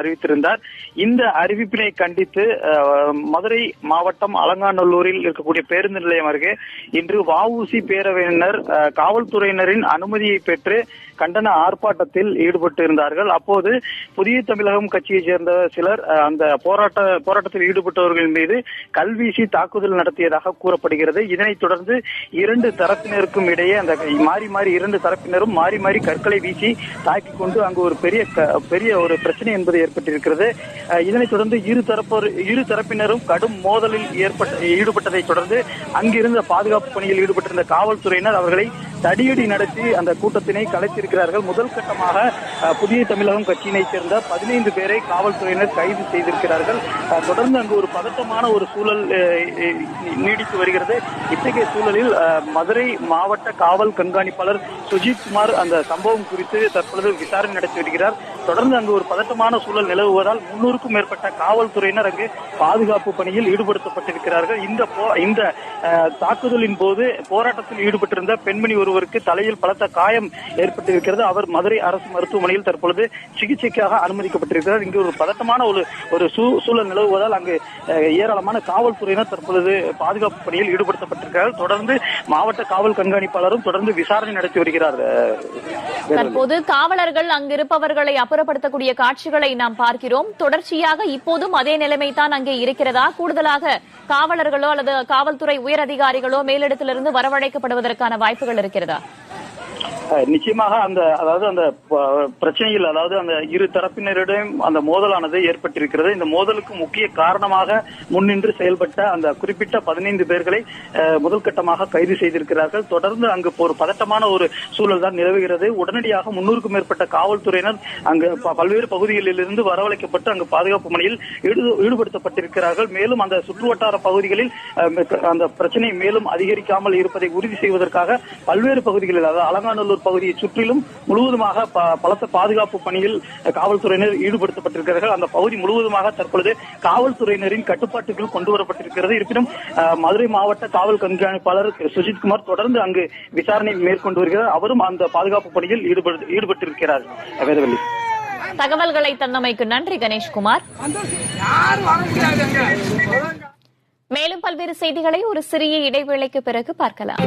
அறிவித்திருந்தார். இந்த அறிவிப்பினை கண்டித்து மதுரை மாவட்டம் அலங்காநல்லூரில் இருக்கக்கூடிய பேருந்து நிலையம் அருகே இன்று வஉசி பேரவையினர் காவல்துறையினரின் அனுமதியை பெற்று கண்டன ஆர்ப்பாட்டத்தில் ஈடுபட்டு இருந்தார்கள் அப்போது புதிய தமிழகம் கட்சியைச் சேர்ந்த சிலர் அந்த போராட்ட போராட்டத்தில் ஈடுபட்டவர்கள் மீது கல்வீசி தாக்குதல் நடத்தியதாக கூறப்படுகிறது. இதனைத் தொடர்ந்து இரண்டு தரப்பினருக்கும் இடையே அந்த மாறி மாறி இரண்டு தரப்பினரும் மாறி மாறி கற்களை வீசி தாக்கிக் கொண்டு அங்கு ஒரு பெரிய பெரிய ஒரு பிரச்சனை என்பது ஏற்பட்டிருக்கிறது. இதனை இதனைத் தொடர்ந்து இரு தரப்போர் இரு தரப்பினரும் கடும் மோதலில் ஏற்பட்ட ஈடுபட்டதை தொடர்ந்து அங்கிருந்த பாதுகாப்பு பணியில் ஈடுபட்டிருந்த காவல்துறையினர் அவர்களை தடியடி நடத்தி அந்த கூட்டத்தினை கலைத்திருக்கிறார்கள். முதல் கட்டமாக புதிய தமிழகம் கட்சியினைச் சேர்ந்த பதினைந்து பேரை காவல்துறையினர் கைது செய்திருக்கிறார்கள். தொடர்ந்து அங்கு ஒரு பதட்டமான ஒரு சூழல் நீடித்து வருகிறது. இத்தகைய சூழலில் மதுரை மாவட்ட காவல் கண்காணிப்பாளர் சுஜித் குமார் அந்த சம்பவம் குறித்து தற்பொழுது விசாரணை நடத்தி வருகிறார். தொடர்ந்து அங்கு ஒரு பதட்டமான சூழல் நிலவுவதால் முன்னூறுக்கும் மேற்பட்ட காவல்துறையினர் அங்கு பாதுகாப்பு பணியில் ஈடுபடுத்தப்பட்டிருக்கிறார்கள். இந்த போ- இந்த தாக்குதலின் போது போராட்டத்தில் ஈடுபட்டிருந்த பெண்மணி ஒருவருக்கு தலையில் பலத்த காயம் ஏற்பட்டிருக்கிறது. அவர் மதுரை அரசு மருத்துவமனையில் தற்பொழுது சிகிச்சைக்காக அனுமதிக்கப்பட்டிருக்கிறார். இங்கு ஒரு பதட்டமான ஒரு ஒரு சூ- சூழல் நிலவுவதால் அங்கு அஹ், ஏராளமான காவல்துறையினர் தற்பொழுது பாதுகாப்பு பணியில் ஈடுபடுத்தப்பட்டிருக்கிறார்கள். தொடர்ந்து மாவட்ட காவல் கண்காணிப்பாளரும் தொடர்ந்து விசாரணை நடத்தி வருகிறார். தற்போது காவலர்கள் அங்கிருப்பவர்களை அப்புறப்படுத்தக்கூடிய காட்சிகளை நாம் பார்க்கிறோம். தொடர்ச்சியாக இப்போதும் அதே நிலைமை தான் அங்கே இருக்கிறதா? கூடுதலாக காவலர்களோ அல்லது காவல்துறை உயர் அதிகாரிகளோ மேலிடத்திலிருந்து வரவழைக்கப்படுவதற்கான வாய்ப்புகள் இருக்கிறதா? நிச்சயமாக அந்த அதாவது அந்த பிரச்சனையில் அதாவது அந்த இரு தரப்பினரிடம் அந்த மோதலானது ஏற்பட்டிருக்கிறது. இந்த மோதலுக்கு முக்கிய காரணமாக முன்னின்று செயல்பட்ட அந்த குறிப்பிட்ட பதினைந்து பேர்களை முதல் கட்டமாக கைது செய்திருக்கிறார்கள். தொடர்ந்து அங்கு ஒரு பதட்டமான ஒரு சூழல் தான் நிலவுகிறது. உடனடியாக முன்னூறுக்கும் மேற்பட்ட காவல்துறையினர் அங்கு ப- பல்வேறு பகுதிகளிலிருந்து வரவழைக்கப்பட்டு அங்கு பாதுகாப்பு பணியில் ஈடு- ஈடுபடுத்தப்பட்டிருக்கிறார்கள். மேலும் அந்த சுற்றுவட்டார பகுதிகளில் அந்த பிரச்சனை மேலும் அதிகரிக்காமல் இருப்பதை உறுதி செய்வதற்காக பல்வேறு பகுதிகளில் அதாவது அலங்காநல்லூர் பகுதியை சுற்றிலும் முழுவதுமாக பலத்த பாதுகாப்பு பணியில் காவல்துறையினர் ஈடுபடுத்தப்பட்டிருக்கிறார்கள். அந்த பகுதி முழுவதுமாக தற்பொழுது காவல்துறையினரின் கட்டுப்பாட்டுக்குள் கொண்டு வரப்பட்டிருக்கிறது. இருப்பினும் மதுரை மாவட்ட காவல் கண்காணிப்பாளர் சுஜித் குமார் தொடர்ந்து அங்கு விசாரணை மேற்கொண்டு வருகிறார். அவரும் அந்த பாதுகாப்பு பணியில் ஈடுபட்டிருக்கிறார். வேதவல்லி. தகவல்களை தந்தமைக்கு நன்றி கணேஷ்குமார். மேலும் பல்வேறு செய்திகளை ஒரு சிறிய இடைவேளைக்கு பிறகு பார்க்கலாம்.